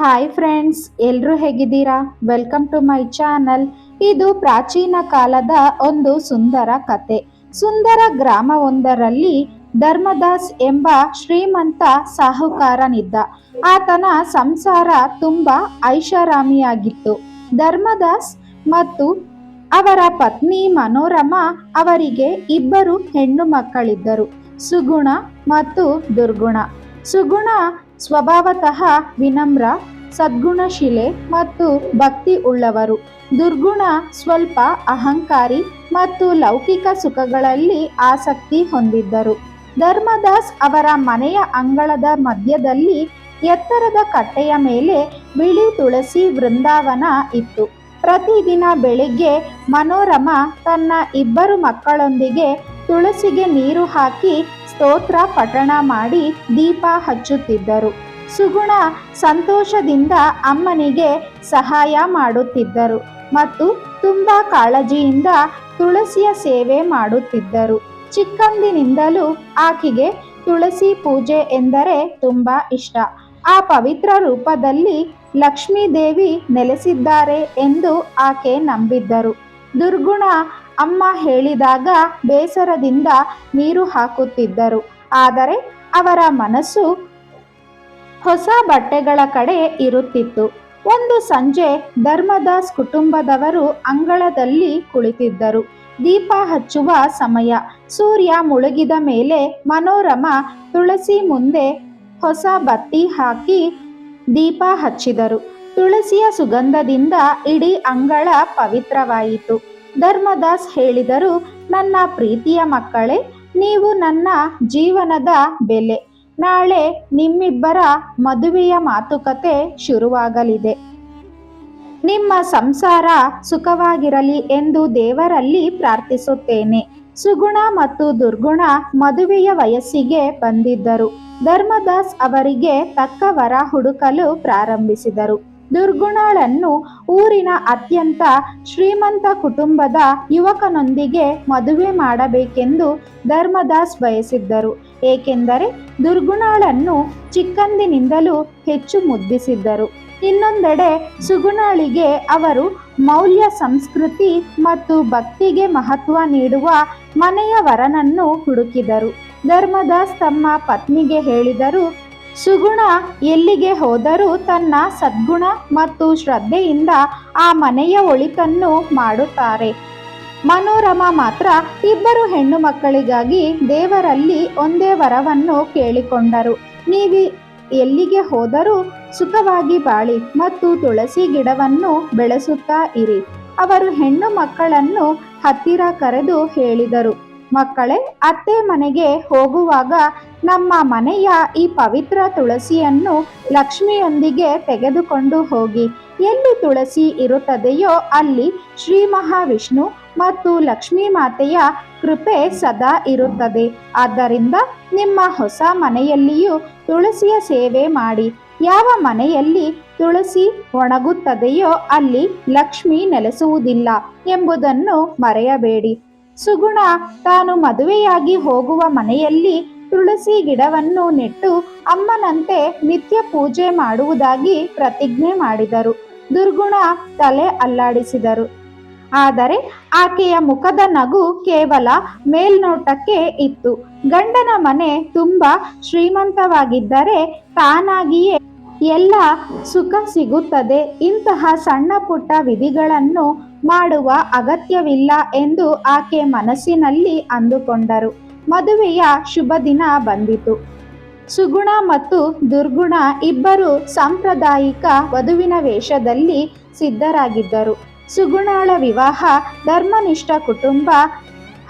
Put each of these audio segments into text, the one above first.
Hi friends ಎಲ್ಲರೂ ಹೇಗಿದ್ದೀರಾ? Welcome to my channel ಇದು ಪ್ರಾಚೀನ ಕಾಲದ ಒಂದು ಸುಂದರ ಕತೆ. ಸುಂದರ ಗ್ರಾಮವೊಂದರಲ್ಲಿ ಧರ್ಮದಾಸ್ ಎಂಬ ಶ್ರೀಮಂತ ಸಾಹುಕಾರನಿದ್ದ. ಆತನ ಸಂಸಾರ ತುಂಬಾ ಐಷಾರಾಮಿಯಾಗಿತ್ತು. ಧರ್ಮದಾಸ್ ಮತ್ತು ಅವರ ಪತ್ನಿ ಮನೋರಮ ಅವರಿಗೆ ಇಬ್ಬರು ಹೆಣ್ಣು ಮಕ್ಕಳಿದ್ದರು. ಸುಗುಣ ಮತ್ತು ದುರ್ಗುಣ. ಸುಗುಣ ಸ್ವಭಾವತಃ ವಿನಮ್ರ, ಸದ್ಗುಣಶಿಲೆ ಮತ್ತು ಭಕ್ತಿ ಉಳ್ಳವರು. ದುರ್ಗುಣ ಸ್ವಲ್ಪ ಅಹಂಕಾರಿ ಮತ್ತು ಲೌಕಿಕ ಸುಖಗಳಲ್ಲಿ ಆಸಕ್ತಿ ಹೊಂದಿದ್ದರು. ಧರ್ಮದಾಸ್ ಅವರ ಮನೆಯ ಅಂಗಳದ ಮಧ್ಯದಲ್ಲಿ ಎತ್ತರದ ಕಟ್ಟೆಯ ಮೇಲೆ ಬಿಳಿ ತುಳಸಿ ವೃಂದಾವನ ಇತ್ತು. ಪ್ರತಿದಿನ ಬೆಳಿಗ್ಗೆ ಮನೋರಮ ತನ್ನ ಇಬ್ಬರು ಮಕ್ಕಳೊಂದಿಗೆ ತುಳಸಿಗೆ ನೀರು ಹಾಕಿ ಸ್ತೋತ್ರ ಪಠಣ ಮಾಡಿ ದೀಪ ಹಚ್ಚುತ್ತಿದ್ದರು. ಸುಗುಣ ಸಂತೋಷದಿಂದ ಅಮ್ಮನಿಗೆ ಸಹಾಯ ಮಾಡುತ್ತಿದ್ದರು ಮತ್ತು ತುಂಬ ಕಾಳಜಿಯಿಂದ ತುಳಸಿಯ ಸೇವೆ ಮಾಡುತ್ತಿದ್ದರು. ಚಿಕ್ಕಂದಿನಿಂದಲೂ ಆಕೆಗೆ ತುಳಸಿ ಪೂಜೆ ಎಂದರೆ ತುಂಬ ಇಷ್ಟ. ಆ ಪವಿತ್ರ ರೂಪದಲ್ಲಿ ಲಕ್ಷ್ಮೀದೇವಿ ನೆಲೆಸಿದ್ದಾರೆ ಎಂದು ಆಕೆ ನಂಬಿದ್ದರು. ದುರ್ಗುಣ ಅಮ್ಮ ಹೇಳಿದಾಗ ಬೇಸರದಿಂದ ನೀರು ಹಾಕುತ್ತಿದ್ದರು. ಆದರೆ ಅವರ ಮನಸ್ಸು ಹೊಸ ಬಟ್ಟೆಗಳ ಕಡೆ ಇರುತ್ತಿತ್ತು. ಒಂದು ಸಂಜೆ ಧರ್ಮದಾಸ್ ಕುಟುಂಬದವರು ಅಂಗಳದಲ್ಲಿ ಕುಳಿತಿದ್ದರು. ದೀಪ ಹಚ್ಚುವ ಸಮಯ. ಸೂರ್ಯ ಮುಳುಗಿದ ಮೇಲೆ ಮನೋರಮ ತುಳಸಿ ಮುಂದೆ ಹೊಸ ಬತ್ತಿ ಹಾಕಿ ದೀಪ ಹಚ್ಚಿದರು. ತುಳಸಿಯ ಸುಗಂಧದಿಂದ ಇಡೀ ಅಂಗಳ ಪವಿತ್ರವಾಯಿತು. ಧರ್ಮದಾಸ್ ಹೇಳಿದರು, ನನ್ನ ಪ್ರೀತಿಯ ಮಕ್ಕಳೇ, ನೀವು ನನ್ನ ಜೀವನದ ಬೆಲೆ. ನಾಳೆ ನಿಮ್ಮಿಬ್ಬರ ಮದುವೆಯ ಮಾತುಕತೆ ಶುರುವಾಗಲಿದೆ. ನಿಮ್ಮ ಸಂಸಾರ ಸುಖವಾಗಿರಲಿ ಎಂದು ದೇವರಲ್ಲಿ ಪ್ರಾರ್ಥಿಸುತ್ತೇನೆ. ಸುಗುಣ ಮತ್ತು ದುರ್ಗುಣ ಮದುವೆಯ ವಯಸ್ಸಿಗೆ ಬಂದಿದ್ದರು. ಧರ್ಮದಾಸ್ ಅವರಿಗೆ ತಕ್ಕ ವರ ಹುಡುಕಲು ಪ್ರಾರಂಭಿಸಿದರು. ದುರ್ಗುಣಳನ್ನು ಊರಿನ ಅತ್ಯಂತ ಶ್ರೀಮಂತ ಕುಟುಂಬದ ಯುವಕನೊಂದಿಗೆ ಮದುವೆ ಮಾಡಬೇಕೆಂದು ಧರ್ಮದಾಸ್ ಬಯಸಿದ್ದರು. ಏಕೆಂದರೆ ದುರ್ಗುಣಾಳನ್ನು ಚಿಕ್ಕಂದಿನಿಂದಲೂ ಹೆಚ್ಚು ಮುದ್ದಿಸಿದ್ದರು. ಇನ್ನೊಂದೆಡೆ ಸುಗುಣಾಳಿಗೆ ಅವರು ಮೌಲ್ಯ, ಸಂಸ್ಕೃತಿ ಮತ್ತು ಭಕ್ತಿಗೆ ಮಹತ್ವ ನೀಡುವ ಮನೆಯ ವರನನ್ನು ಹುಡುಕಿದರು. ಧರ್ಮದಾಸ್ ತಮ್ಮ ಪತ್ನಿಗೆ ಹೇಳಿದರು ಸುಗುಣ ಎಲ್ಲಿಗೆ ಹೋದರೂ ತನ್ನ ಸದ್ಗುಣ ಮತ್ತು ಶ್ರದ್ಧೆಯಿಂದ ಆ ಮನೆಯ ಒಳಿತನ್ನು ಮಾಡುತ್ತಾರೆ. ಮನೋರಮ ಮಾತ್ರ ಇಬ್ಬರು ಹೆಣ್ಣು ಮಕ್ಕಳಿಗಾಗಿ ದೇವರಲ್ಲಿ ಒಂದೇ ವರವನ್ನು ಕೇಳಿಕೊಂಡರು. ನೀವಿ ಎಲ್ಲಿಗೆ ಹೋದರೂ ಸುಖವಾಗಿ ಬಾಳಿ ಮತ್ತು ತುಳಸಿ ಗಿಡವನ್ನು ಬೆಳೆಸುತ್ತಾ ಇರಿ. ಅವರು ಹೆಣ್ಣು ಮಕ್ಕಳನ್ನು ಹತ್ತಿರ ಕರೆದು ಹೇಳಿದರು. ಮಕ್ಕಳೇ, ಅತ್ತೆ ಮನೆಗೆ ಹೋಗುವಾಗ ನಮ್ಮ ಮನೆಯ ಈ ಪವಿತ್ರ ತುಳಸಿಯನ್ನು ಲಕ್ಷ್ಮಿಯೊಂದಿಗೆ ತೆಗೆದುಕೊಂಡು ಹೋಗಿ. ಎಲ್ಲಿ ತುಳಸಿ ಇರುತ್ತದೆಯೋ ಅಲ್ಲಿ ಶ್ರೀ ಮಹಾವಿಷ್ಣು ಮತ್ತು ಲಕ್ಷ್ಮೀ ಮಾತೆಯ ಕೃಪೆ ಸದಾ ಇರುತ್ತದೆ. ಆದ್ದರಿಂದ ನಿಮ್ಮ ಹೊಸ ಮನೆಯಲ್ಲಿಯೂ ತುಳಸಿಯ ಸೇವೆ ಮಾಡಿ. ಯಾವ ಮನೆಯಲ್ಲಿ ತುಳಸಿ ಒಣಗುತ್ತದೆಯೋ ಅಲ್ಲಿ ಲಕ್ಷ್ಮಿ ನೆಲೆಸುವುದಿಲ್ಲ ಎಂಬುದನ್ನು ಮರೆಯಬೇಡಿ. ಸುಗುಣ ತಾನು ಮದುವೆಯಾಗಿ ಹೋಗುವ ಮನೆಯಲ್ಲಿ ತುಳಸಿ ಗಿಡವನ್ನು ನೆಟ್ಟು ಅಮ್ಮನಂತೆ ನಿತ್ಯ ಪೂಜೆ ಮಾಡುವುದಾಗಿ ಪ್ರತಿಜ್ಞೆ ಮಾಡಿದರು. ದುರ್ಗುಣ ತಲೆ ಅಲ್ಲಾಡಿಸಿದರು. ಆದರೆ ಆಕೆಯ ಮುಖದ ನಗು ಕೇವಲ ಮೇಲ್ನೋಟಕ್ಕೆ ಇತ್ತು. ಗಂಡನ ಮನೆ ತುಂಬ ಶ್ರೀಮಂತವಾಗಿದ್ದರೆ ತಾನಾಗಿಯೇ ಎಲ್ಲ ಸುಖ ಸಿಗುತ್ತದೆ. ಇಂತಹ ಸಣ್ಣ ಪುಟ್ಟ ವಿಧಿಗಳನ್ನು ಮಾಡುವ ಅಗತ್ಯವಿಲ್ಲ ಎಂದು ಆಕೆ ಮನಸ್ಸಿನಲ್ಲಿ ಅಂದುಕೊಂಡರು. ಮದುವೆಯ ಶುಭ ದಿನ ಬಂದಿತು. ಸುಗುಣ ಮತ್ತು ದುರ್ಗುಣ ಇಬ್ಬರು ಸಾಂಪ್ರದಾಯಿಕ ವಧುವಿನ ವೇಷದಲ್ಲಿ ಸಿದ್ಧರಾಗಿದ್ದರು. ಸುಗುಣಳ ವಿವಾಹ, ಧರ್ಮನಿಷ್ಠ ಕುಟುಂಬ,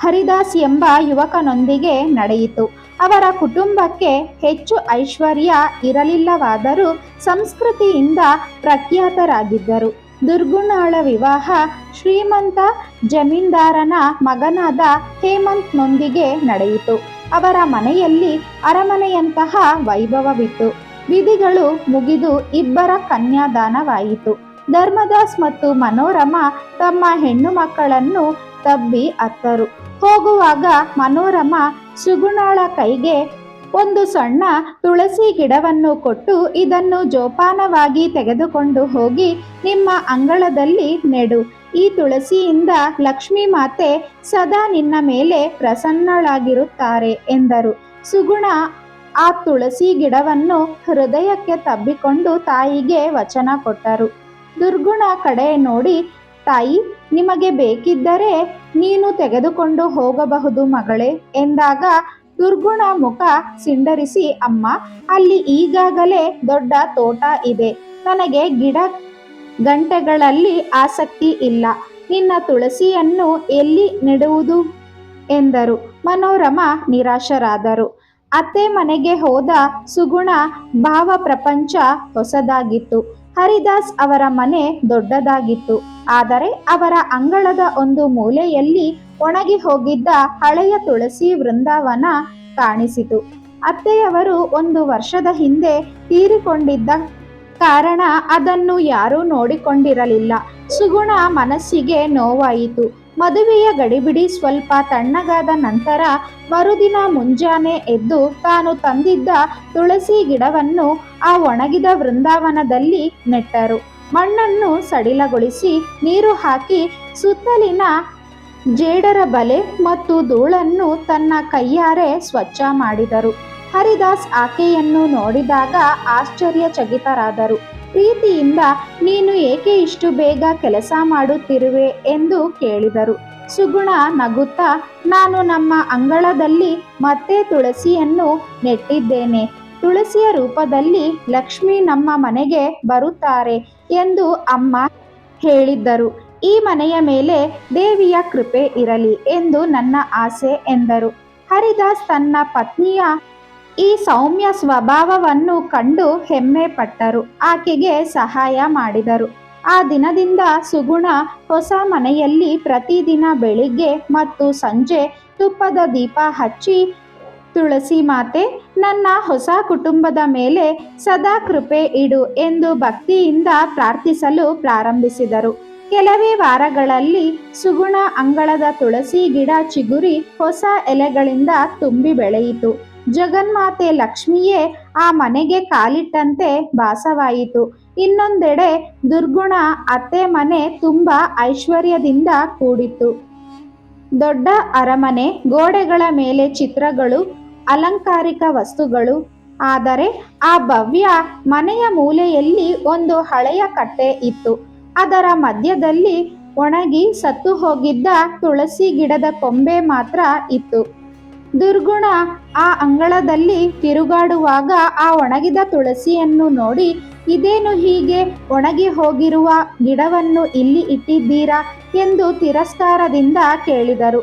ಹರಿದಾಸ್ ಎಂಬ ಯುವಕನೊಂದಿಗೆ ನಡೆಯಿತು. ಅವರ ಕುಟುಂಬಕ್ಕೆ ಹೆಚ್ಚು ಐಶ್ವರ್ಯ ಇರಲಿಲ್ಲವಾದರೂ ಸಂಸ್ಕೃತಿಯಿಂದ ಪ್ರಖ್ಯಾತರಾಗಿದ್ದರು. ದುರ್ಗುಣಳ ವಿವಾಹ ಶ್ರೀಮಂತ ಜಮೀನ್ದಾರನ ಮಗನಾದ ಹೇಮಂತ್ನೊಂದಿಗೆ ನಡೆಯಿತು. ಅವರ ಮನೆಯಲ್ಲಿ ಅರಮನೆಯಂತಹ ವೈಭವವಿತ್ತು. ವಿಧಿಗಳು ಮುಗಿದು ಇಬ್ಬರ ಕನ್ಯಾದಾನವಾಯಿತು. ಧರ್ಮದಾಸ್ ಮತ್ತು ಮನೋರಮ ತಮ್ಮ ಹೆಣ್ಣು ಮಕ್ಕಳನ್ನು ತಬ್ಬಿ ಅತ್ತರು. ಹೋಗುವಾಗ ಮನೋರಮ ಸುಗುಣಾಳ ಕೈಗೆ ಒಂದು ಸಣ್ಣ ತುಳಸಿ ಗಿಡವನ್ನು ಕೊಟ್ಟು ಇದನ್ನು ಜೋಪಾನವಾಗಿ ತೆಗೆದುಕೊಂಡು ಹೋಗಿ ನಿಮ್ಮ ಅಂಗಳದಲ್ಲಿ ನೆಡು. ಈ ತುಳಸಿಯಿಂದ ಲಕ್ಷ್ಮೀ ಮಾತೆ ಸದಾ ನಿನ್ನ ಮೇಲೆ ಪ್ರಸನ್ನಳಾಗಿರುತ್ತಾರೆ ಎಂದರು. ಸುಗುಣ ಆ ತುಳಸಿ ಗಿಡವನ್ನು ಹೃದಯಕ್ಕೆ ತಬ್ಬಿಕೊಂಡು ತಾಯಿಗೆ ವಚನ ಕೊಟ್ಟರು. ದುರ್ಗುಣ ಕಡೆ ನೋಡಿ, ತಾಯಿ, ನಿಮಗೆ ಬೇಕಿದ್ದರೆ ನೀನು ತೆಗೆದುಕೊಂಡು ಹೋಗಬಹುದು ಮಗಳೇ ಎಂದಾಗ ದುರ್ಗುಣ ಮುಖ ಸಿಂಡರಿಸಿ, ಅಮ್ಮ, ಅಲ್ಲಿ ಈಗಾಗಲೇ ದೊಡ್ಡ ತೋಟ ಇದೆ. ನನಗೆ ಗಿಡ ಗಂಟೆಗಳಲ್ಲಿ ಆಸಕ್ತಿ ಇಲ್ಲ. ನಿನ್ನ ತುಳಸಿಯನ್ನು ಎಲ್ಲಿ ನೆಡುವುದು? ಎಂದರು. ಮನೋರಮ ನಿರಾಶರಾದರು. ಅತ್ತೆ ಮನೆಗೆ ಹೋದ ಸುಗುಣ ಭಾವ ಪ್ರಪಂಚ ಹೊಸದಾಗಿತ್ತು. ಹರಿದಾಸ್ ಅವರ ಮನೆ ದೊಡ್ಡದಾಗಿತ್ತು. ಆದರೆ ಅವರ ಅಂಗಳದ ಒಂದು ಮೂಲೆಯಲ್ಲಿ ಒಣಗಿ ಹೋಗಿದ್ದ ಹಳೆಯ ತುಳಸಿ ವೃಂದಾವನ ಕಾಣಿಸಿತು. ಅತ್ತೆಯವರು ಒಂದು ವರ್ಷದ ಹಿಂದೆ ತೀರಿಕೊಂಡಿದ್ದ ಕಾರಣ ಅದನ್ನು ಯಾರೂ ನೋಡಿಕೊಂಡಿರಲಿಲ್ಲ. ಸುಗುಣ ಮನಸ್ಸಿಗೆ ನೋವಾಯಿತು. ಮದುವೆಯ ಗಡಿಬಿಡಿ ಸ್ವಲ್ಪ ತಣ್ಣಗಾದ ನಂತರ ಮರುದಿನ ಮುಂಜಾನೆ ಎದ್ದು ತಾನು ತಂದಿದ್ದ ತುಳಸಿ ಗಿಡವನ್ನು ಆ ಒಣಗಿದ ವೃಂದಾವನದಲ್ಲಿ ನೆಟ್ಟರು. ಮಣ್ಣನ್ನು ಸಡಿಲಗೊಳಿಸಿ ನೀರು ಹಾಕಿ ಸುತ್ತಲಿನ ಜೇಡರ ಬಲೆ ಮತ್ತು ಧೂಳನ್ನು ತನ್ನ ಕೈಯಾರೆ ಸ್ವಚ್ಛ ಮಾಡಿದರು. ಹರಿದಾಸ್ ಆಕೆಯನ್ನು ನೋಡಿದಾಗ ಆಶ್ಚರ್ಯಚಕಿತರಾದರು. ಪ್ರೀತಿಯಿಂದ ನೀನು ಏಕೆ ಇಷ್ಟು ಬೇಗ ಕೆಲಸ ಮಾಡುತ್ತಿರುವೆ? ಎಂದು ಕೇಳಿದರು. ಸುಗುಣ ನಗುತ್ತಾ, ನಾನು ನಮ್ಮ ಅಂಗಳದಲ್ಲಿ ಮತ್ತೆ ತುಳಸಿಯನ್ನು ನೆಟ್ಟಿದ್ದೇನೆ. ತುಳಸಿಯ ರೂಪದಲ್ಲಿ ಲಕ್ಷ್ಮಿ ನಮ್ಮ ಮನೆಗೆ ಬರುತ್ತಾರೆ. ಎಂದು ಅಮ್ಮ ಹೇಳಿದ್ದರು. ಈ ಮನೆಯ ಮೇಲೆ ದೇವಿಯ ಕೃಪೆ ಇರಲಿ ಎಂದು ನನ್ನ ಆಸೆ ಎಂದರು. ಹರಿದಾಸ್ ತನ್ನ ಪತ್ನಿಯ ಈ ಸೌಮ್ಯ ಸ್ವಭಾವವನ್ನು ಕಂಡು ಹೆಮ್ಮೆ ಪಟ್ಟರು ಆಕೆಗೆ ಸಹಾಯ ಮಾಡಿದರು. ಆ ದಿನದಿಂದ ಸುಗುಣ ಹೊಸ ಮನೆಯಲ್ಲಿ ಪ್ರತಿದಿನ ಬೆಳಿಗ್ಗೆ ಮತ್ತು ಸಂಜೆ ತುಪ್ಪದ ದೀಪ ಹಚ್ಚಿ ತುಳಸಿ ಮಾತೆ, ನನ್ನ ಹೊಸ ಕುಟುಂಬದ ಮೇಲೆ ಸದಾ ಕೃಪೆ ಇಡು ಎಂದು ಭಕ್ತಿಯಿಂದ ಪ್ರಾರ್ಥಿಸಲು ಪ್ರಾರಂಭಿಸಿದರು. ಕೆಲವೇ ವಾರಗಳಲ್ಲಿ ಸುಗುಣ ಅಂಗಳದ ತುಳಸಿ ಗಿಡ ಚಿಗುರಿ ಹೊಸ ಎಲೆಗಳಿಂದ ತುಂಬಿ ಬೆಳೆಯಿತು. ಜಗನ್ಮಾತೆ ಲಕ್ಷ್ಮಿಯೇ, ಆ ಮನೆಗೆ ಕಾಲಿಟ್ಟಂತೆ ಭಾಸವಾಯಿತು. ಇನ್ನೊಂದೆಡೆ ದುರ್ಗುಣ ಅತ್ತೆ ಮನೆ ತುಂಬ ಐಶ್ವರ್ಯದಿಂದ ಕೂಡಿತ್ತು. ದೊಡ್ಡ ಅರಮನೆ, ಗೋಡೆಗಳ ಮೇಲೆ ಚಿತ್ರಗಳು ಅಲಂಕಾರಿಕ ವಸ್ತುಗಳು. ಆದರೆ ಆ ಭವ್ಯ ಮನೆಯ ಮೂಲೆಯಲ್ಲಿ ಒಂದು ಹಳೆಯ ಕಟ್ಟೆ ಇತ್ತು. ಅದರ ಮಧ್ಯದಲ್ಲಿ ಒಣಗಿ ಸತ್ತು ಹೋಗಿದ್ದ ತುಳಸಿ ಗಿಡದ ಕೊಂಬೆ ಮಾತ್ರ ಇತ್ತು. ದುರ್ಗುಣ ಆ ಅಂಗಳದಲ್ಲಿ ತಿರುಗಾಡುವಾಗ ಆ ಒಣಗಿದ ತುಳಸಿಯನ್ನು ನೋಡಿ, ಇದೇನು ಹೀಗೆ ಒಣಗಿ ಹೋಗಿರುವ ಗಿಡವನ್ನು ಇಲ್ಲಿ ಇಟ್ಟಿದ್ದೀರಾ? ಎಂದು ತಿರಸ್ಕಾರದಿಂದ ಕೇಳಿದರು.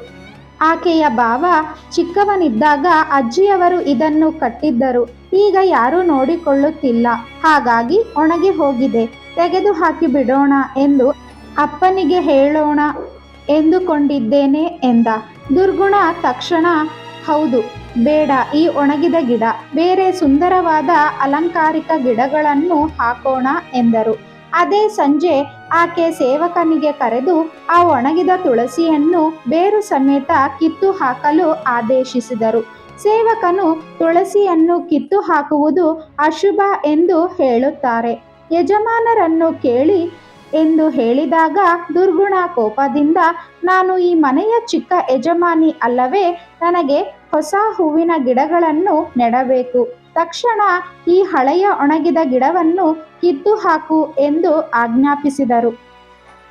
ಆಕೆಯ ಭಾವ ಚಿಕ್ಕವನಿದ್ದಾಗ ಅಜ್ಜಿಯವರು ಇದನ್ನು ಕಟ್ಟಿದ್ದರು. ಈಗ ಯಾರೂ ನೋಡಿಕೊಳ್ಳುತ್ತಿಲ್ಲ. ಹಾಗಾಗಿ ಒಣಗಿ ಹೋಗಿದೆ. ತೆಗೆದು ಹಾಕಿ ಬಿಡೋಣ ಎಂದು ಅಪ್ಪನಿಗೆ ಹೇಳೋಣ ಎಂದುಕೊಂಡಿದ್ದೇನೆ ಎಂದ. ದುರ್ಗುಣ ತಕ್ಷಣ, ಹೌದು, ಬೇಡ, ಈ ಒಣಗಿದ ಗಿಡ, ಬೇರೆ ಸುಂದರವಾದ ಅಲಂಕಾರಿಕ ಗಿಡಗಳನ್ನು ಹಾಕೋಣ ಎಂದರು. ಅದೇ ಸಂಜೆ ಆಕೆ ಸೇವಕನಿಗೆ ಕರೆದು ಆ ಒಣಗಿದ ತುಳಸಿಯನ್ನು ಬೇರು ಸಮೇತ ಕಿತ್ತು ಹಾಕಲು ಆದೇಶಿಸಿದರು. ಸೇವಕನು ತುಳಸಿಯನ್ನು ಕಿತ್ತು ಹಾಕುವುದು ಅಶುಭ ಎಂದು ಹೇಳುತ್ತಾರೆ. ಯಜಮಾನರನ್ನು ಕೇಳಿ ಎಂದು ಹೇಳಿದಾಗ ದುರ್ಗುಣ ಕೋಪದಿಂದ, ನಾನು ಈ ಮನೆಯ ಚಿಕ್ಕ ಯಜಮಾನಿ ಅಲ್ಲವೇ? ನನಗೆ ಹೊಸ ಹೂವಿನ ಗಿಡಗಳನ್ನು ನೆಡಬೇಕು. ತಕ್ಷಣ ಈ ಹಳೆಯ ಒಣಗಿದ ಗಿಡವನ್ನು ಕಿತ್ತು ಹಾಕು ಎಂದು ಆಜ್ಞಾಪಿಸಿದರು.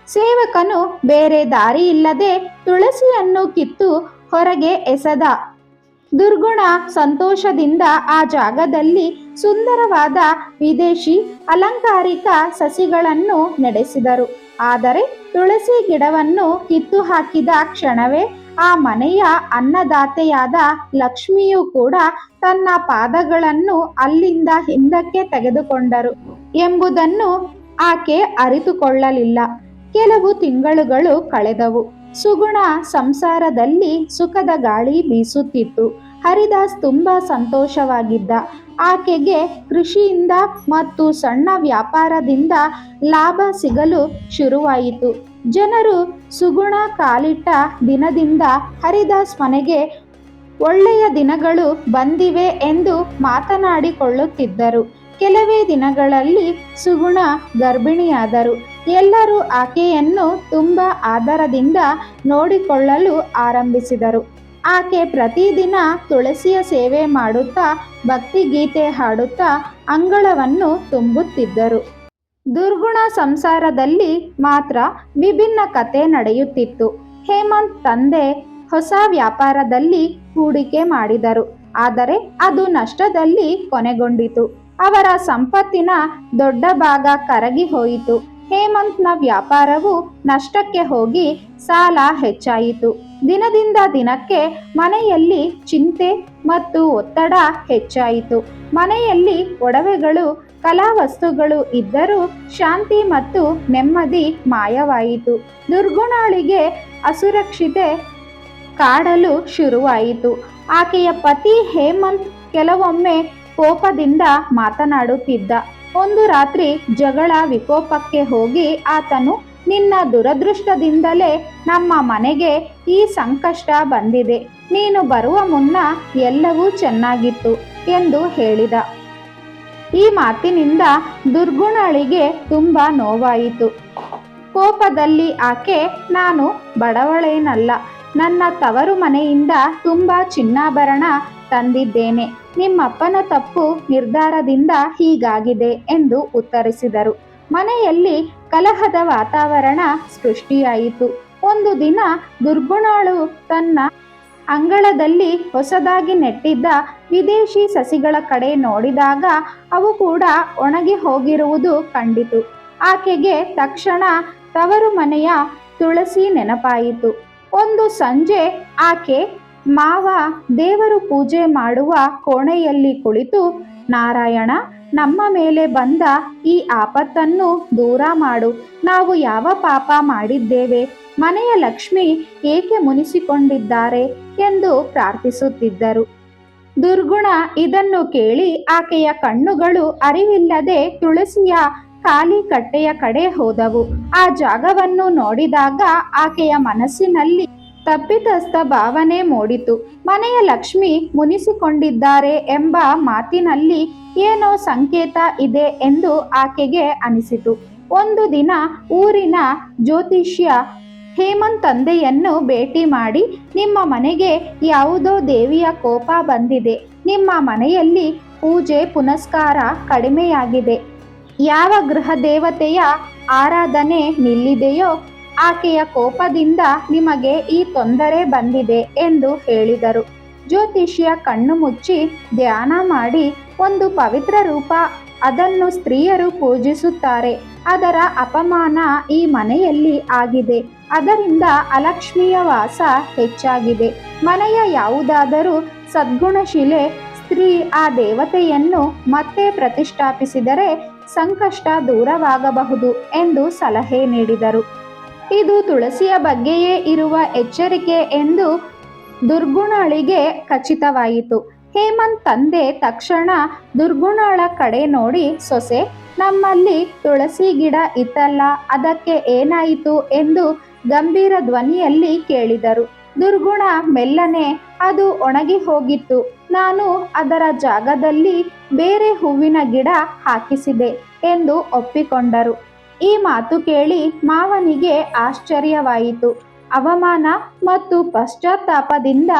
ಸೇವಕನು ಬೇರೆ ದಾರಿ ಇಲ್ಲದೆ ತುಳಸಿಯನ್ನು ಕಿತ್ತು ಹೊರಗೆ ಎಸೆದ. ದುರ್ಗುಣ ಸಂತೋಷದಿಂದ ಆ ಜಾಗದಲ್ಲಿ ಸುಂದರವಾದ ವಿದೇಶಿ ಅಲಂಕಾರಿಕ ಸಸಿಗಳನ್ನು ನಡೆಸಿದರು. ಆದರೆ ತುಳಸಿ ಗಿಡವನ್ನು ಕಿತ್ತು ಹಾಕಿದ ಕ್ಷಣವೇ ಆ ಮನೆಯ ಅನ್ನದಾತೆಯಾದ ಲಕ್ಷ್ಮಿಯು ಕೂಡ ತನ್ನ ಪಾದಗಳನ್ನು ಅಲ್ಲಿಂದ ಹಿಂದಕ್ಕೆ ತೆಗೆದುಕೊಂಡರು ಎಂಬುದನ್ನು ಆಕೆ ಅರಿತುಕೊಳ್ಳಲಿಲ್ಲ. ಕೆಲವು ತಿಂಗಳುಗಳು ಕಳೆದವು. ಸುಗುಣ ಸಂಸಾರದಲ್ಲಿ ಸುಖದ ಗಾಳಿ ಬೀಸುತ್ತಿತ್ತು. ಹರಿದಾಸ್ ತುಂಬ ಸಂತೋಷವಾಗಿದ್ದ. ಆಕೆಗೆ ಕೃಷಿಯಿಂದ ಮತ್ತು ಸಣ್ಣ ವ್ಯಾಪಾರದಿಂದ ಲಾಭ ಸಿಗಲು ಶುರುವಾಯಿತು. ಜನರು ಸುಗುಣ ಕಾಲಿಟ್ಟ ದಿನದಿಂದ ಹರಿದಾಸ್ ಮನೆಗೆ ಒಳ್ಳೆಯ ದಿನಗಳು ಬಂದಿವೆ ಎಂದು ಮಾತನಾಡಿಕೊಳ್ಳುತ್ತಿದ್ದರು. ಕೆಲವೇ ದಿನಗಳಲ್ಲಿ ಸುಗುಣ ಗರ್ಭಿಣಿಯಾದರು. ಎಲ್ಲರೂ ಆಕೆಯನ್ನು ತುಂಬ ಆದರದಿಂದ ನೋಡಿಕೊಳ್ಳಲು ಆರಂಭಿಸಿದರು. ಆಕೆ ಪ್ರತಿದಿನ ತುಳಸಿಯ ಸೇವೆ ಮಾಡುತ್ತಾ ಭಕ್ತಿಗೀತೆ ಹಾಡುತ್ತಾ ಅಂಗಳವನ್ನು ತುಂಬುತ್ತಿದ್ದರು. ದುರ್ಗುಣ ಸಂಸಾರದಲ್ಲಿ ಮಾತ್ರ ವಿಭಿನ್ನ ಕತೆ ನಡೆಯುತ್ತಿತ್ತು. ಹೇಮಂತ್ ತಂದೆ ಹೊಸ ವ್ಯಾಪಾರದಲ್ಲಿ ಹೂಡಿಕೆ ಮಾಡಿದರು. ಆದರೆ ಅದು ನಷ್ಟದಲ್ಲಿ ಕೊನೆಗೊಂಡಿತು. ಅವರ ಸಂಪತ್ತಿನ ದೊಡ್ಡ ಭಾಗ ಕರಗಿ ಹೋಯಿತು. ಹೇಮಂತ್ನ ವ್ಯಾಪಾರವು ನಷ್ಟಕ್ಕೆ ಹೋಗಿ ಸಾಲ ಹೆಚ್ಚಾಯಿತು. ದಿನದಿಂದ ದಿನಕ್ಕೆ ಮನೆಯಲ್ಲಿ ಚಿಂತೆ ಮತ್ತು ಒತ್ತಡ ಹೆಚ್ಚಾಯಿತು. ಮನೆಯಲ್ಲಿ ಒಡವೆಗಳು ಕಲಾವಸ್ತುಗಳು ಇದ್ದರೂ ಶಾಂತಿ ಮತ್ತು ನೆಮ್ಮದಿ ಮಾಯವಾಯಿತು. ದುರ್ಗುಣಾಳಿಗೆ ಅಸುರಕ್ಷಿತೆ ಕಾಡಲು ಶುರುವಾಯಿತು. ಆಕೆಯ ಪತಿ ಹೇಮಂತ್ ಕೆಲವೊಮ್ಮೆ ಕೋಪದಿಂದ ಮಾತನಾಡುತ್ತಿದ್ದ. ಒಂದು ರಾತ್ರಿ ಜಗಳ ವಿಕೋಪಕ್ಕೆ ಹೋಗಿ ಆತನು, ನಿನ್ನ ದುರದೃಷ್ಟದಿಂದಲೇ ನಮ್ಮ ಮನೆಗೆ ಈ ಸಂಕಷ್ಟ ಬಂದಿದೆ. ನೀನು ಬರುವ ಮುನ್ನ ಎಲ್ಲವೂ ಚೆನ್ನಾಗಿತ್ತು ಎಂದು ಹೇಳಿದ. ಈ ಮಾತಿನಿಂದ ದುರ್ಗುಣಳಿಗೆ ತುಂಬ ನೋವಾಯಿತು. ಕೋಪದಲ್ಲಿ ಆಕೆ, ನಾನು ಬಡವಳೇನಲ್ಲ, ನನ್ನ ತವರು ಮನೆಯಿಂದ ತುಂಬ ಚಿನ್ನಾಭರಣ ತಂದಿದ್ದೇನೆ. ನಿಮ್ಮಪ್ಪನ ತಪ್ಪು ನಿರ್ಧಾರದಿಂದ ಹೀಗಾಗಿದೆ ಎಂದು ಉತ್ತರಿಸಿದರು. ಮನೆಯಲ್ಲಿ ಕಲಹದ ವಾತಾವರಣ ಸೃಷ್ಟಿಯಾಯಿತು. ಒಂದು ದಿನ ದುರ್ಗುಣಳು ತನ್ನ ಅಂಗಳದಲ್ಲಿ ಹೊಸದಾಗಿ ನೆಟ್ಟಿದ್ದ ವಿದೇಶಿ ಸಸಿಗಳ ಕಡೆ ನೋಡಿದಾಗ ಅವು ಕೂಡ ಒಣಗಿ ಹೋಗಿರುವುದು ಕಂಡಿತು. ಆಕೆಗೆ ತಕ್ಷಣ ತವರು ಮನೆಯ ತುಳಸಿ ನೆನಪಾಯಿತು. ಒಂದು ಸಂಜೆ ಆಕೆ ಮಾವ ದೇವರು ಪೂಜೆ ಮಾಡುವ ಕೋಣೆಯಲ್ಲಿ ಕುಳಿತು, ನಾರಾಯಣ, ನಮ್ಮ ಮೇಲೆ ಬಂದ ಈ ಆಪತ್ತನ್ನು ದೂರ ಮಾಡು. ನಾವು ಯಾವ ಪಾಪ ಮಾಡಿದ್ದೇವೆ? ಮನೆಯ ಲಕ್ಷ್ಮಿ ಏಕೆ ಮುನಿಸಿಕೊಂಡಿದ್ದಾರೆ? ಎಂದು ಪ್ರಾರ್ಥಿಸುತ್ತಿದ್ದರು. ದುರ್ಗುಣ ಇದನ್ನು ಕೇಳಿ ಆಕೆಯ ಕಣ್ಣುಗಳು ಅರಿವಿಲ್ಲದೆ ತುಳಸಿಯ ಖಾಲಿ ಕಟ್ಟೆಯ ಕಡೆ ಹೋದವು. ಆ ಜಾಗವನ್ನು ನೋಡಿದಾಗ ಆಕೆಯ ಮನಸ್ಸಿನಲ್ಲಿ ತಪ್ಪಿತಸ್ಥ ಭಾವನೆ ಮೂಡಿತು. ಮನೆಯ ಲಕ್ಷ್ಮಿ ಮುನಿಸಿಕೊಂಡಿದ್ದಾರೆ ಎಂಬ ಮಾತಿನಲ್ಲಿ ಏನೋ ಸಂಕೇತ ಇದೆ ಎಂದು ಆಕೆಗೆ ಅನಿಸಿತು. ಒಂದು ದಿನ ಊರಿನ ಜ್ಯೋತಿಷ್ಯ ಹೇಮಂತ್ ತಂದೆಯನ್ನು ಭೇಟಿ ಮಾಡಿ, ನಿಮ್ಮ ಮನೆಗೆ ಯಾವುದೋ ದೇವಿಯ ಕೋಪ ಬಂದಿದೆ. ನಿಮ್ಮ ಮನೆಯಲ್ಲಿ ಪೂಜೆ ಪುನಸ್ಕಾರ ಕಡಿಮೆಯಾಗಿದೆ. ಯಾವ ಗೃಹ ದೇವತೆಯ ಆರಾಧನೆ ನಿಲ್ಲಿದೆಯೋ, ಆಕೆಯ ಕೋಪದಿಂದ ನಿಮಗೆ ಈ ತೊಂದರೆ ಬಂದಿದೆ ಎಂದು ಹೇಳಿದರು. ಜ್ಯೋತಿಷಿಯ ಕಣ್ಣು ಮುಚ್ಚಿ ಧ್ಯಾನ ಮಾಡಿ, ಒಂದು ಪವಿತ್ರ ರೂಪ ಅದನ್ನು ಸ್ತ್ರೀಯರು ಪೂಜಿಸುತ್ತಾರೆ. ಅದರ ಅಪಮಾನ ಈ ಮನೆಯಲ್ಲಿ ಆಗಿದೆ. ಅದರಿಂದ ಅಲಕ್ಷ್ಮಿಯ ವಾಸ ಹೆಚ್ಚಾಗಿದೆ. ಮನೆಯ ಯಾವುದಾದರೂ ಸದ್ಗುಣಶಿಲೆ ಸ್ತ್ರೀ ಆ ದೇವತೆಯನ್ನು ಮತ್ತೆ ಪ್ರತಿಷ್ಠಾಪಿಸಿದರೆ ಸಂಕಷ್ಟ ದೂರವಾಗಬಹುದು ಎಂದು ಸಲಹೆ ನೀಡಿದರು. ಇದು ತುಳಸಿಯ ಬಗ್ಗೆಯೇ ಇರುವ ಎಚ್ಚರಿಕೆ ಎಂದು ದುರ್ಗುಣಳಿಗೆ ಖಚಿತವಾಯಿತು. ಹೇಮಂತ್ ತಂದೆ ತಕ್ಷಣ ದುರ್ಗುಣಳ ಕಡೆ ನೋಡಿ, ಸೊಸೆ, ನಮ್ಮಲ್ಲಿ ತುಳಸಿ ಗಿಡ ಇತ್ತಲ್ಲ, ಅದಕ್ಕೆ ಏನಾಯಿತು ಎಂದು ಗಂಭೀರ ಧ್ವನಿಯಲ್ಲಿ ಕೇಳಿದರು. ದುರ್ಗುಣ ಮೆಲ್ಲನೆ, ಅದು ಒಣಗಿ ಹೋಗಿತ್ತು. ನಾನು ಅದರ ಜಾಗದಲ್ಲಿ ಬೇರೆ ಹೂವಿನ ಗಿಡ ಹಾಕಿಸಿದೆ ಎಂದು ಒಪ್ಪಿಕೊಂಡರು. ಈ ಮಾತು ಕೇಳಿ ಮಾವನಿಗೆ ಆಶ್ಚರ್ಯವಾಯಿತು. ಅವಮಾನ ಮತ್ತು ಪಶ್ಚಾತ್ತಾಪದಿಂದ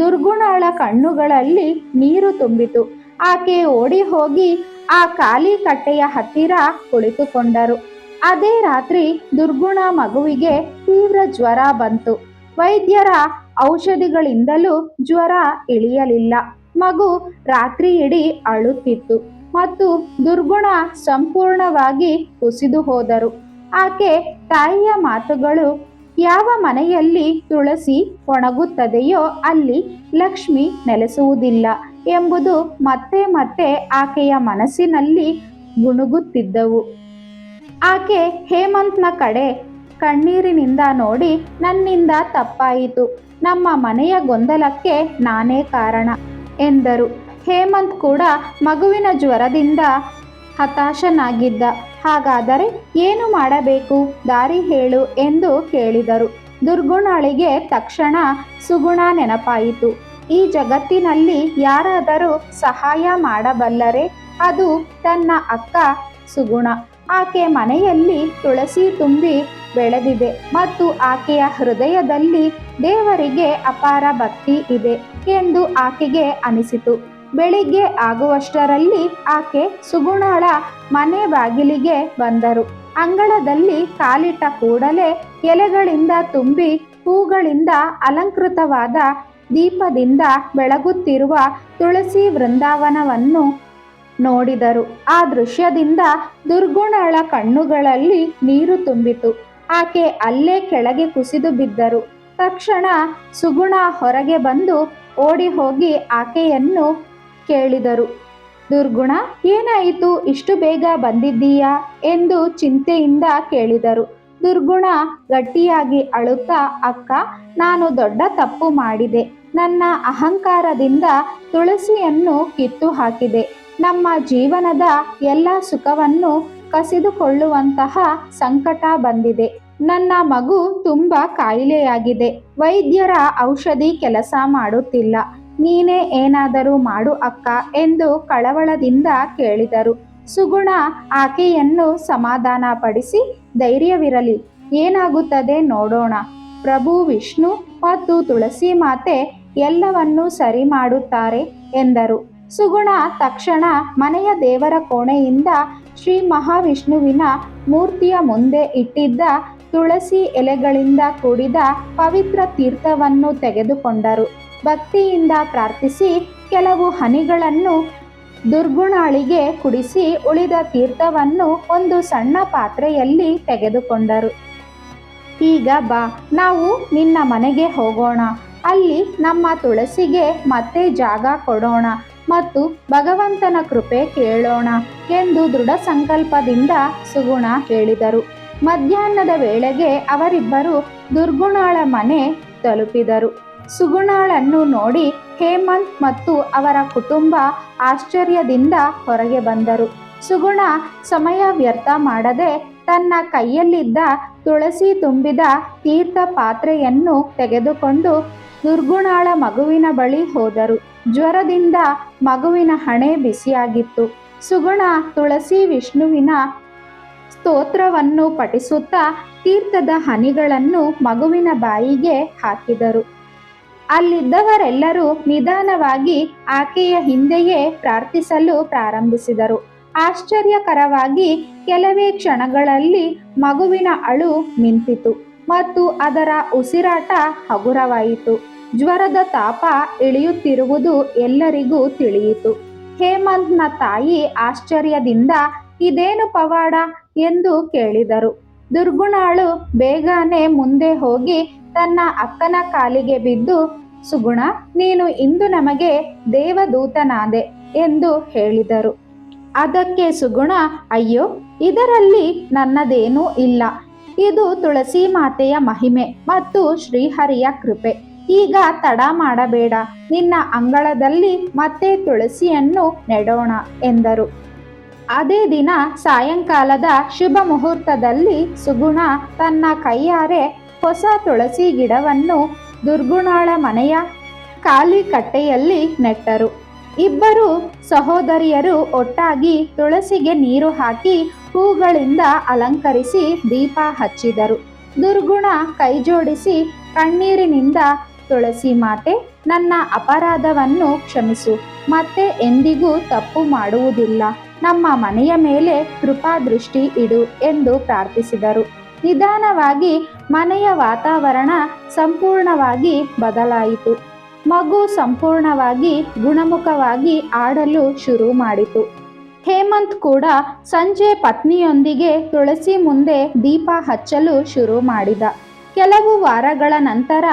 ದುರ್ಗುಣಳ ಕಣ್ಣುಗಳಲ್ಲಿ ನೀರು ತುಂಬಿತು. ಆಕೆ ಓಡಿ ಹೋಗಿ ಆ ಖಾಲಿ ಕಟ್ಟೆಯ ಹತ್ತಿರ ಕುಳಿತುಕೊಂಡರು. ಅದೇ ರಾತ್ರಿ ದುರ್ಗುಣ ಮಗುವಿಗೆ ತೀವ್ರ ಜ್ವರ ಬಂತು. ವೈದ್ಯರ ಔಷಧಿಗಳಿಂದಲೂ ಜ್ವರ ಇಳಿಯಲಿಲ್ಲ. ಮಗು ರಾತ್ರಿ ಇಡೀ ಅಳುತ್ತಿತ್ತು ಮತ್ತು ದುರ್ಗುಣ ಸಂಪೂರ್ಣವಾಗಿ ಕುಸಿದು ಹೋದರು. ಆಕೆ ತಾಯಿಯ ಮಾತುಗಳು ಯಾವ ಮನೆಯಲ್ಲಿ ತುಳಸಿ ಒಣಗುತ್ತದೆಯೋ ಅಲ್ಲಿ ಲಕ್ಷ್ಮಿ ನೆಲೆಸುವುದಿಲ್ಲ ಎಂಬುದು ಮತ್ತೆ ಮತ್ತೆ ಆಕೆಯ ಮನಸ್ಸಿನಲ್ಲಿ ಗುಣುಗುತ್ತಿದ್ದವು. ಆಕೆ ಹೇಮಂತ್ನ ಕಡೆ ಕಣ್ಣೀರಿನಿಂದ ನೋಡಿ, ನನ್ನಿಂದ ತಪ್ಪಾಯಿತು. ನಮ್ಮ ಮನೆಯ ಗೊಂದಲಕ್ಕೆ ನಾನೇ ಕಾರಣ ಎಂದರು. ಹೇಮಂತ್ ಕೂಡ ಮಗುವಿನ ಜ್ವರದಿಂದ ಹತಾಶನಾಗಿದ್ದ. ಹಾಗಾದರೆ ಏನು ಮಾಡಬೇಕು? ದಾರಿ ಹೇಳು ಎಂದು ಕೇಳಿದರು. ದುರ್ಗುಣಳಿಗೆ ತಕ್ಷಣ ಸುಗುಣ ನೆನಪಾಯಿತು. ಈ ಜಗತ್ತಿನಲ್ಲಿ ಯಾರಾದರೂ ಸಹಾಯ ಮಾಡಬಲ್ಲರೆ ಅದು ತನ್ನ ಅಕ್ಕ ಸುಗುಣ. ಆಕೆ ಮನೆಯಲ್ಲಿ ತುಳಸಿ ತುಂಬಿ ಬೆಳೆದಿದೆ ಮತ್ತು ಆಕೆಯ ಹೃದಯದಲ್ಲಿ ದೇವರಿಗೆ ಅಪಾರ ಭಕ್ತಿ ಇದೆ ಎಂದು ಆಕೆಗೆ ಅನಿಸಿತು. ಬೆಳಿಗ್ಗೆ ಆಗುವಷ್ಟರಲ್ಲಿ ಆಕೆ ಸುಗುಣಳ ಮನೆ ಬಾಗಿಲಿಗೆ ಬಂದರು. ಅಂಗಳದಲ್ಲಿ ಕಾಲಿಟ್ಟ ಕೂಡಲೇ ಎಲೆಗಳಿಂದ ತುಂಬಿ ಹೂಗಳಿಂದ ಅಲಂಕೃತವಾದ ದೀಪದಿಂದ ಬೆಳಗುತ್ತಿರುವ ತುಳಸಿ ವೃಂದಾವನವನ್ನು ನೋಡಿದರು. ಆ ದೃಶ್ಯದಿಂದ ದುರ್ಗುಣಳ ಕಣ್ಣುಗಳಲ್ಲಿ ನೀರು ತುಂಬಿತು. ಆಕೆ ಅಲ್ಲೇ ಕೆಳಗೆ ಕುಸಿದು ಬಿದ್ದರು. ತಕ್ಷಣ ಸುಗುಣ ಹೊರಗೆ ಬಂದು ಓಡಿ ಹೋಗಿ ಆಕೆಯನ್ನು ಕೇಳಿದರು. ದುರ್ಗುಣ, ಏನಾಯಿತು? ಇಷ್ಟು ಬೇಗ ಬಂದಿದ್ದೀಯಾ? ಎಂದು ಚಿಂತೆಯಿಂದ ಕೇಳಿದರು. ದುರ್ಗುಣ, ಗಟ್ಟಿಯಾಗಿ ಅಳುತ್ತಾ, ಅಕ್ಕ, ನಾನು ದೊಡ್ಡ ತಪ್ಪು ಮಾಡಿದೆ. ನನ್ನ ಅಹಂಕಾರದಿಂದ ತುಳಸಿಯನ್ನು ಕಿತ್ತು ಹಾಕಿದೆ ನಮ್ಮ ಜೀವನದ ಎಲ್ಲ ಸುಖವನ್ನು ಕಸಿದುಕೊಳ್ಳುವಂತಹ ಸಂಕಟ ಬಂದಿದೆ. ನನ್ನ ಮಗು ತುಂಬ ಕಾಯಿಲೆಯಾಗಿದೆ. ವೈದ್ಯರ ಔಷಧಿ ಕೆಲಸ ಮಾಡುತ್ತಿಲ್ಲ. ನೀನೇ ಏನಾದರೂ ಮಾಡು ಅಕ್ಕ ಎಂದು ಕಳವಳದಿಂದ ಕೇಳಿದರು. ಸುಗುಣ ಆಕೆಯನ್ನು ಸಮಾಧಾನಪಡಿಸಿ ಧೈರ್ಯವಿರಲಿ, ಏನಾಗುತ್ತದೆ ನೋಡೋಣ. ಪ್ರಭು, ವಿಷ್ಣು ಮತ್ತು ತುಳಸಿ ಮಾತೆ ಎಲ್ಲವನ್ನೂ ಸರಿ ಮಾಡುತ್ತಾರೆ ಎಂದರು. ಸುಗುಣ ತಕ್ಷಣ ಮನೆಯ ದೇವರ ಕೋಣೆಯಿಂದ ಶ್ರೀ ಮಹಾವಿಷ್ಣುವಿನ ಮೂರ್ತಿಯ ಮುಂದೆ ಇಟ್ಟಿದ್ದ ತುಳಸಿ ಎಲೆಗಳಿಂದ ಕೂಡಿದ ಪವಿತ್ರ ತೀರ್ಥವನ್ನು ತೆಗೆದುಕೊಂಡರು. ಭಕ್ತಿಯಿಂದ ಪ್ರಾರ್ಥಿಸಿ ಕೆಲವು ಹನಿಗಳನ್ನು ದುರ್ಗುಣಾಳಿಗೆ ಕುಡಿಸಿ ಉಳಿದ ತೀರ್ಥವನ್ನು ಒಂದು ಸಣ್ಣ ಪಾತ್ರೆಯಲ್ಲಿ ತೆಗೆದುಕೊಂಡರು. ಈಗ ಬಾ, ನಾವು ನಿನ್ನ ಮನೆಗೆ ಹೋಗೋಣ. ಅಲ್ಲಿ ನಮ್ಮ ತುಳಸಿಗೆ ಮತ್ತೆ ಜಾಗ ಕೊಡೋಣ ಮತ್ತು ಭಗವಂತನ ಕೃಪೆ ಕೇಳೋಣ ಎಂದು ದೃಢ ಸಂಕಲ್ಪದಿಂದ ಸುಗುಣ ಹೇಳಿದರು. ಮಧ್ಯಾಹ್ನದ ವೇಳೆಗೆ ಅವರಿಬ್ಬರು ದುರ್ಗುಣಾಳ ಮನೆ ತಲುಪಿದರು. ಸುಗುಣಾಳನ್ನು ನೋಡಿ ಹೇಮಂತ್ ಮತ್ತು ಅವರ ಕುಟುಂಬ ಆಶ್ಚರ್ಯದಿಂದ ಹೊರಗೆ ಬಂದರು. ಸುಗುಣ ಸಮಯ ವ್ಯರ್ಥ ಮಾಡದೆ ತನ್ನ ಕೈಯಲ್ಲಿದ್ದ ತುಳಸಿ ತುಂಬಿದ ತೀರ್ಥ ಪಾತ್ರೆಯನ್ನು ತೆಗೆದುಕೊಂಡು ದುರ್ಗುಣಾಳ ಮಗುವಿನ ಬಳಿ ಹೋದರು. ಜ್ವರದಿಂದ ಮಗುವಿನ ಹಣೆ ಬಿಸಿಯಾಗಿತ್ತು. ಸುಗುಣ ತುಳಸಿ ವಿಷ್ಣುವಿನ ಸ್ತೋತ್ರವನ್ನು ಪಠಿಸುತ್ತಾ ತೀರ್ಥದ ಹನಿಗಳನ್ನು ಮಗುವಿನ ಬಾಯಿಗೆ ಹಾಕಿದರು. ಅಲ್ಲಿದ್ದವರೆಲ್ಲರೂ ನಿಧಾನವಾಗಿ ಆಕೆಯ ಹಿಂದೆಯೇ ಪ್ರಾರ್ಥಿಸಲು ಪ್ರಾರಂಭಿಸಿದರು. ಆಶ್ಚರ್ಯಕರವಾಗಿ ಕೆಲವೇ ಕ್ಷಣಗಳಲ್ಲಿ ಮಗುವಿನ ಅಳು ನಿಂತಿತು ಮತ್ತು ಅದರ ಉಸಿರಾಟ ಹಗುರವಾಯಿತು. ಜ್ವರದ ತಾಪ ಇಳಿಯುತ್ತಿರುವುದು ಎಲ್ಲರಿಗೂ ತಿಳಿಯಿತು. ಹೇಮಂತ್ನ ತಾಯಿ ಆಶ್ಚರ್ಯದಿಂದ, ಇದೇನು ಪವಾಡ? ಎಂದು ಕೇಳಿದರು. ದುರ್ಗುಣಾಳು ಬೇಗನೆ ಮುಂದೆ ಹೋಗಿ ತನ್ನ ಅಕ್ಕನ ಕಾಲಿಗೆ ಬಿದ್ದು, ಸುಗುಣ, ನೀನು ಇಂದು ನಮಗೆ ದೇವದೂತನಾದೆ ಎಂದು ಹೇಳಿದರು. ಅದಕ್ಕೆ ಸುಗುಣ, ಅಯ್ಯೋ, ಇದರಲ್ಲಿ ನನ್ನದೇನೂ ಇಲ್ಲ. ಇದು ತುಳಸಿ ಮಾತೆಯ ಮಹಿಮೆ ಮತ್ತು ಶ್ರೀಹರಿಯ ಕೃಪೆ. ಈಗ ತಡ ಮಾಡಬೇಡ. ನಿನ್ನ ಅಂಗಳದಲ್ಲಿ ಮತ್ತೆ ತುಳಸಿಯನ್ನು ನೆಡೋಣ ಎಂದರು. ಅದೇ ದಿನ ಸಾಯಂಕಾಲದ ಶುಭ ಮುಹೂರ್ತದಲ್ಲಿ ಸುಗುಣ ತನ್ನ ಕೈಯಾರೆ ಹೊಸ ತುಳಸಿ ಗಿಡವನ್ನು ದುರ್ಗುಣಾಳ ಮನೆಯ ಖಾಲಿ ಕಟ್ಟೆಯಲ್ಲಿ ನೆಟ್ಟರು. ಇಬ್ಬರು ಸಹೋದರಿಯರು ಒಟ್ಟಾಗಿ ತುಳಸಿಗೆ ನೀರು ಹಾಕಿ ಹೂಗಳಿಂದ ಅಲಂಕರಿಸಿ ದೀಪ ಹಚ್ಚಿದರು. ದುರ್ಗುಣ ಕೈಜೋಡಿಸಿ ಕಣ್ಣೀರಿನಿಂದ ತುಳಸಿ ಮಾತೆ, ನನ್ನ ಅಪರಾಧವನ್ನು ಕ್ಷಮಿಸು, ಮತ್ತೆ ಎಂದಿಗೂ ತಪ್ಪು ಮಾಡುವುದಿಲ್ಲ. ನಮ್ಮ ಮನೆಯ ಮೇಲೆ ಕೃಪಾ ದೃಷ್ಟಿ ಇಡು ಎಂದು ಪ್ರಾರ್ಥಿಸಿದರು. ನಿಧಾನವಾಗಿ ಮನೆಯ ವಾತಾವರಣ ಸಂಪೂರ್ಣವಾಗಿ ಬದಲಾಯಿತು. ಮಗು ಸಂಪೂರ್ಣವಾಗಿ ಗುಣಮುಖವಾಗಿ ಆಡಲು ಶುರು ಮಾಡಿತು. ಹೇಮಂತ್ ಕೂಡ ಸಂಜೆ ಪತ್ನಿಯೊಂದಿಗೆ ತುಳಸಿ ಮುಂದೆ ದೀಪ ಹಚ್ಚಲು ಶುರು ಮಾಡಿದ. ಕೆಲವು ವಾರಗಳ ನಂತರ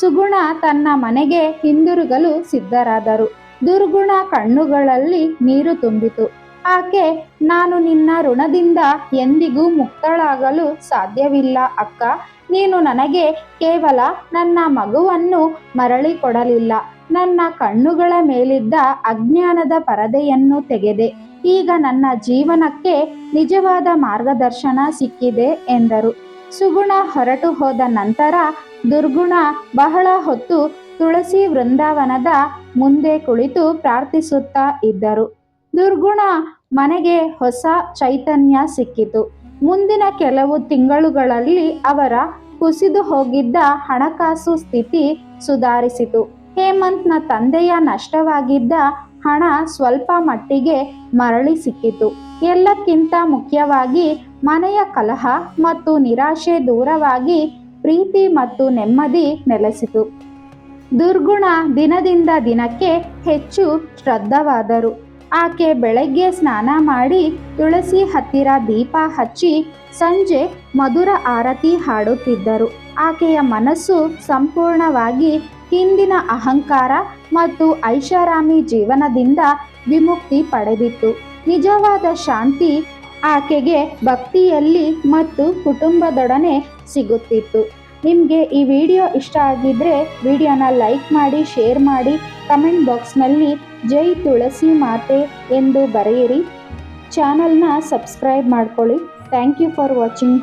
ಸುಗುಣ ತನ್ನ ಮನೆಗೆ ಹಿಂದಿರುಗಲು ಸಿದ್ಧರಾದರು. ದುರ್ಗುಣ ಕಣ್ಣುಗಳಲ್ಲಿ ನೀರು ತುಂಬಿತು. ಆಕೆ, ನಾನು ನಿನ್ನ ಋಣದಿಂದ ಎಂದಿಗೂ ಮುಕ್ತಳಾಗಲು ಸಾಧ್ಯವಿಲ್ಲ ಅಕ್ಕ. ನೀನು ನನಗೆ ಕೇವಲ ನನ್ನ ಮಗುವನ್ನು ಮರಳಿ ಕೊಡಲಿಲ್ಲ. ನನ್ನ ಕಣ್ಣುಗಳ ಮೇಲಿದ್ದ ಅಜ್ಞಾನದ ಪರದೆಯನ್ನು ತೆಗೆದೆ. ಈಗ ನನ್ನ ಜೀವನಕ್ಕೆ ನಿಜವಾದ ಮಾರ್ಗದರ್ಶನ ಸಿಕ್ಕಿದೆ ಎಂದರು. ಸುಗುಣ ಹೊರಟು ಹೋದ ನಂತರ ದುರ್ಗುಣ ಬಹಳ ಹೊತ್ತು ತುಳಸಿ ವೃಂದಾವನದ ಮುಂದೆ ಕುಳಿತು ಪ್ರಾರ್ಥಿಸುತ್ತಾ ಇದ್ದರು. ದುರ್ಗುಣ ಮನೆಗೆ ಹೊಸ ಚೈತನ್ಯ ಸಿಕ್ಕಿತು. ಮುಂದಿನ ಕೆಲವು ತಿಂಗಳುಗಳಲ್ಲಿ ಅವರ ಕುಸಿದು ಹೋಗಿದ್ದ ಹಣಕಾಸು ಸ್ಥಿತಿ ಸುಧಾರಿಸಿತು. ಹೇಮಂತ್ನ ತಂದೆಯ ನಷ್ಟವಾಗಿದ್ದ ಹಣ ಸ್ವಲ್ಪ ಮಟ್ಟಿಗೆ ಮರಳಿ ಸಿಕ್ಕಿತು. ಎಲ್ಲಕ್ಕಿಂತ ಮುಖ್ಯವಾಗಿ ಮನೆಯ ಕಲಹ ಮತ್ತು ನಿರಾಶೆ ದೂರವಾಗಿ ಪ್ರೀತಿ ಮತ್ತು ನೆಮ್ಮದಿ ನೆಲೆಸಿತು. ದುರ್ಗುಣ ದಿನದಿಂದ ದಿನಕ್ಕೆ ಹೆಚ್ಚು ಶ್ರದ್ಧವಾದರು. ಆಕೆ ಬೆಳಗ್ಗೆ ಸ್ನಾನ ಮಾಡಿ ತುಳಸಿ ಹತ್ತಿರ ದೀಪ ಹಚ್ಚಿ ಸಂಜೆ ಮಧುರ ಆರತಿ ಹಾಡುತ್ತಿದ್ದರು. ಆಕೆಯ ಮನಸ್ಸು ಸಂಪೂರ್ಣವಾಗಿ ಹಿಂದಿನ ಅಹಂಕಾರ ಮತ್ತು ಐಷಾರಾಮಿ ಜೀವನದಿಂದ ವಿಮುಕ್ತಿ ಪಡೆದಿತ್ತು. ನಿಜವಾದ ಶಾಂತಿ ಆಕೆಗೆ ಭಕ್ತಿಯಲ್ಲಿ ಮತ್ತು ಕುಟುಂಬದೊಡನೆ ಸಿಗುತ್ತಿತ್ತು. ನಿಮಗೆ ಈ ವಿಡಿಯೋ ಇಷ್ಟ ಆಗಿದ್ದರೆ ವಿಡಿಯೋನ ಲೈಕ್ ಮಾಡಿ, ಶೇರ್ ಮಾಡಿ, ಕಮೆಂಟ್ ಬಾಕ್ಸ್ನಲ್ಲಿ ಜೈ ತುಳಸಿ ಮಾತೆ ಎಂದು ಬರೆಯಿರಿ. ಚಾನಲ್ನ ಸಬ್ಸ್ಕ್ರೈಬ್ ಮಾಡ್ಕೊಳ್ಳಿ. Thank you for watching.